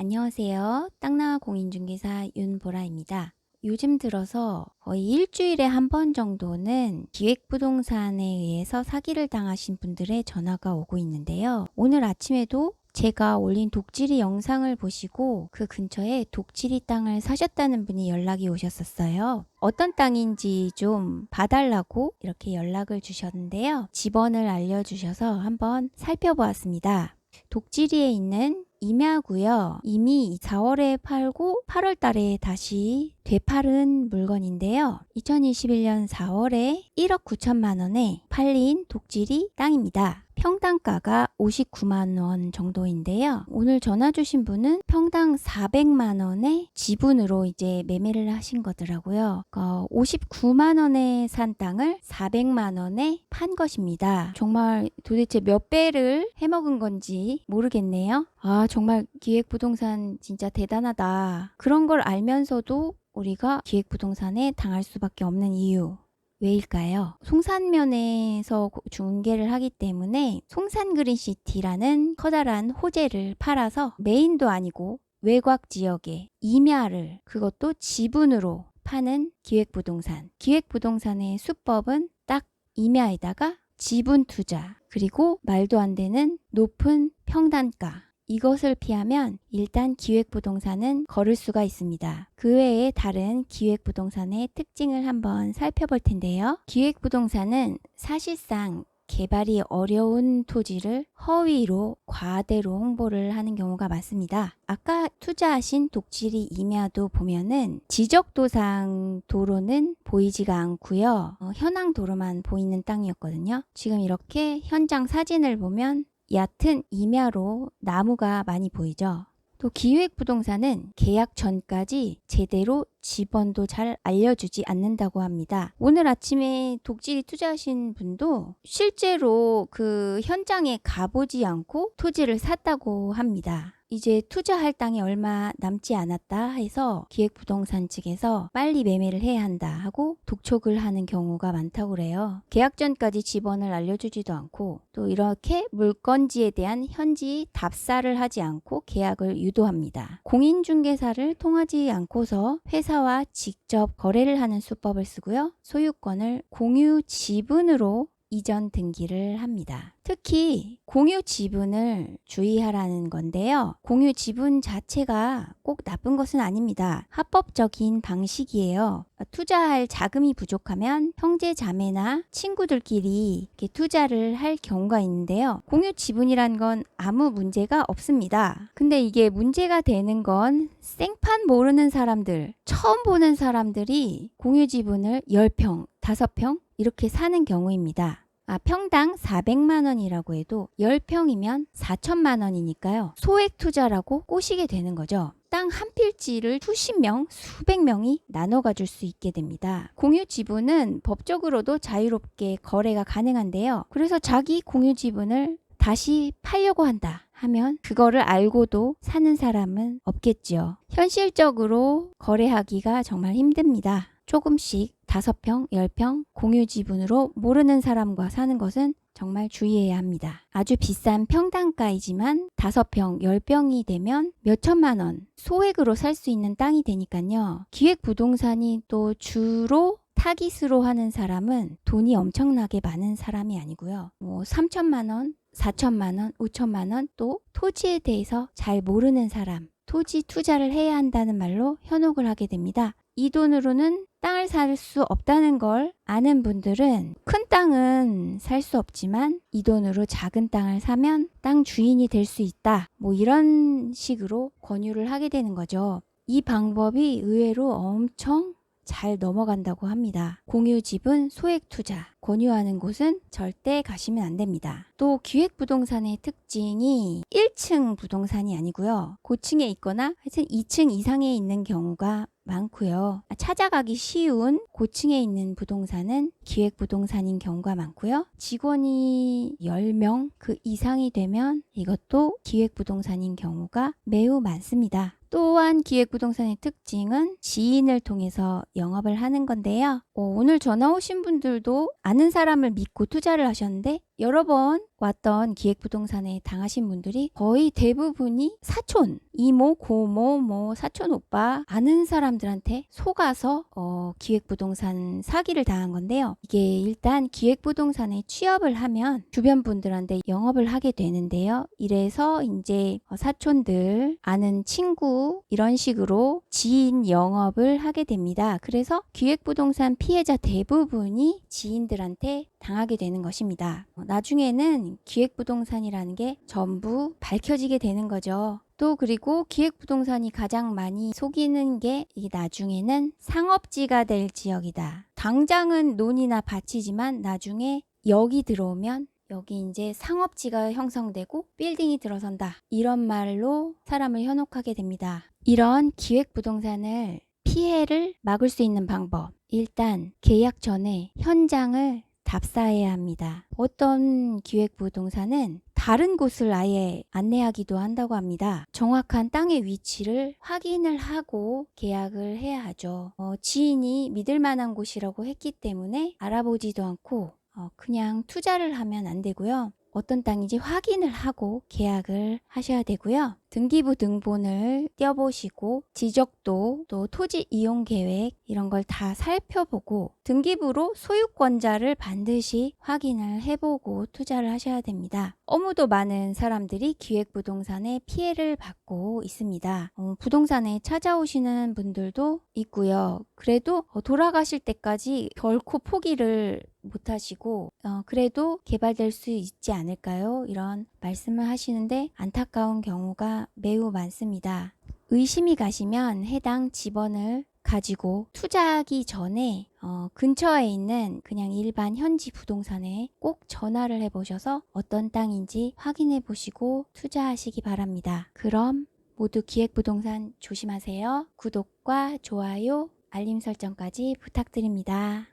안녕하세요. 땅나와 공인중개사 윤보라입니다. 요즘 들어서 거의 일주일에 한 번 정도는 기획부동산에 의해서 사기를 당하신 분들의 전화가 오고 있는데요. 오늘 아침에도 제가 올린 독지리 영상을 보시고 그 근처에 독지리 땅을 사셨다는 분이 연락이 오셨었어요. 어떤 땅인지 좀 봐달라고 이렇게 연락을 주셨는데요. 집원을 알려주셔서 한번 살펴보았습니다. 독지리에 있는 임야고요. 이미 4월에 팔고 8월 달에 다시 되팔은 물건인데요. 2021년 4월에 1억 9천만 원에 팔린 독지리 땅입니다. 평당가가 59만 원 정도인데요. 오늘 전화 주신 분은 평당 400만 원에 지분으로 이제 매매를 하신 거더라고요. 어, 59만 원에 산 땅을 400만 원에 판 것입니다. 정말 도대체 몇 배를 해먹은 건지 모르겠네요. 아, 정말 기획부동산 진짜 대단하다. 그런 걸 알면서도 우리가 기획부동산에 당할 수밖에 없는 이유. 왜일까요? 송산면에서 고- 중계를 하기 때문에 송산 그린시티라는 커다란 호재를 팔아서 메인도 아니고 외곽 지역에 임야를 그것도 지분으로 파는 기획부동산. 기획부동산의 수법은 딱 임야에다가 지분 투자 그리고 말도 안 되는 높은 평단가 이것을 피하면 일단 기획부동산은 걸을 수가 있습니다. 그 외에 다른 기획부동산의 특징을 한번 살펴볼 텐데요. 기획부동산은 사실상 개발이 어려운 토지를 허위로 과대로 홍보를 하는 경우가 많습니다. 아까 투자하신 독지리 임야도 보면은 지적도상 도로는 보이지가 않고요. 어, 현황 도로만 보이는 땅이었거든요. 지금 이렇게 현장 사진을 보면 얕은 임야로 나무가 많이 보이죠. 또 기획부동산은 계약 전까지 제대로 지번도 잘 알려주지 않는다고 합니다. 오늘 아침에 독지리 투자하신 분도 실제로 그 현장에 가보지 않고 토지를 샀다고 합니다. 이제 투자할 땅이 얼마 남지 않았다 해서 기획부동산 측에서 빨리 매매를 해야 한다 하고 독촉을 하는 경우가 많다고 그래요. 계약 전까지 지번을 알려주지도 않고 또 이렇게 물건지에 대한 현지 답사를 하지 않고 계약을 유도합니다. 공인중개사를 통하지 않고서 회사와 직접 거래를 하는 수법을 쓰고요. 소유권을 공유 지분으로 이전 등기를 합니다. 특히 공유 지분을 주의하라는 건데요. 공유 지분 자체가 꼭 나쁜 것은 아닙니다. 합법적인 방식이에요. 투자할 자금이 부족하면 형제 자매나 친구들끼리 투자를 할 경우가 있는데요. 공유 지분이란 건 아무 문제가 없습니다. 근데 이게 문제가 되는 건 생판 모르는 사람들, 처음 보는 사람들이 공유 지분을 10평, 5평 이렇게 사는 경우입니다. 아, 평당 400만 원이라고 해도 10평이면 4천만 원이니까요. 소액 투자라고 꼬시게 되는 거죠. 땅 한 필지를 수십 명, 수백 명이 나눠 가질 수 있게 됩니다. 공유 지분은 법적으로도 자유롭게 거래가 가능한데요. 그래서 자기 공유 지분을 다시 팔려고 한다. 하면 그거를 알고도 사는 사람은 없겠지요. 현실적으로 거래하기가 정말 힘듭니다. 조금씩 5평, 10평 공유 지분으로 모르는 사람과 사는 것은 정말 주의해야 합니다. 아주 비싼 평당가이지만 5평, 10평이 되면 몇 천만 원 소액으로 살 수 있는 땅이 되니까요. 기획 부동산이 또 주로 타깃으로 하는 사람은 돈이 엄청나게 많은 사람이 아니고요. 뭐 3천만 원, 4천만 원, 5천만 원 또 토지에 대해서 잘 모르는 사람, 토지 투자를 해야 한다는 말로 현혹을 하게 됩니다. 이 돈으로는 땅을 살 수 없다는 걸 아는 분들은 큰 땅은 살 수 없지만 이 돈으로 작은 땅을 사면 땅 주인이 될 수 있다. 뭐 이런 식으로 권유를 하게 되는 거죠. 이 방법이 의외로 엄청 잘 넘어간다고 합니다. 공유 지분 소액 투자 권유하는 곳은 절대 가시면 안 됩니다. 또 기획부동산의 특징이 1층 부동산이 아니고요. 고층에 있거나 하여튼 2층 이상에 있는 경우가 많고요. 찾아가기 쉬운 고층에 있는 부동산은 기획 부동산인 경우가 많고요. 직원이 10명 그 이상이 되면 이것도 기획 부동산인 경우가 매우 많습니다. 또한 기획부동산의 특징은 지인을 통해서 영업을 하는 건데요. 어, 오늘 전화 오신 분들도 아는 사람을 믿고 투자를 하셨는데 여러 번 왔던 기획부동산에 당하신 분들이 거의 대부분이 사촌, 이모, 고모, 뭐 사촌 오빠 아는 사람들한테 속아서 어, 기획부동산 사기를 당한 건데요. 이게 일단 기획부동산에 취업을 하면 주변 분들한테 영업을 하게 되는데요. 이래서 이제 어, 사촌들, 아는 친구 이런 식으로 지인 영업을 하게 됩니다. 그래서 기획부동산 피해자 대부분이 지인들한테 당하게 되는 것입니다. 어, 나중에는 기획부동산이라는 게 전부 밝혀지게 되는 거죠. 또 그리고 기획부동산이 가장 많이 속이는 게 이 나중에는 상업지가 될 지역이다. 당장은 논이나 밭이지만 나중에 여기 들어오면 여기 이제 상업지가 형성되고 빌딩이 들어선다. 이런 말로 사람을 현혹하게 됩니다. 이런 기획 부동산을 피해를 막을 수 있는 방법. 일단 계약 전에 현장을 답사해야 합니다. 어떤 기획 부동산은 다른 곳을 아예 안내하기도 한다고 합니다. 정확한 땅의 위치를 확인을 하고 계약을 해야 하죠. 어, 지인이 믿을 만한 곳이라고 했기 때문에 알아보지도 않고 어, 그냥 투자를 하면 안 되고요. 어떤 땅인지 확인을 하고 계약을 하셔야 되고요. 등기부 등본을 떼어보시고 지적도 또 토지 이용 계획 이런 걸 다 살펴보고 등기부로 소유권자를 반드시 확인을 해보고 투자를 하셔야 됩니다. 너무도 많은 사람들이 기획부동산에 피해를 받고 있습니다. 어, 부동산에 찾아오시는 분들도 있고요. 그래도 어, 돌아가실 때까지 결코 포기를 못 하시고 어, 그래도 개발될 수 있지 않을까요? 이런 말씀을 하시는데 안타까운 경우가 매우 많습니다. 의심이 가시면 해당 집원을 가지고 투자하기 전에 어, 근처에 있는 그냥 일반 현지 부동산에 꼭 전화를 해보셔서 어떤 땅인지 확인해 보시고 투자하시기 바랍니다. 그럼 모두 기획부동산 조심하세요. 구독과 좋아요, 알림 설정까지 부탁드립니다.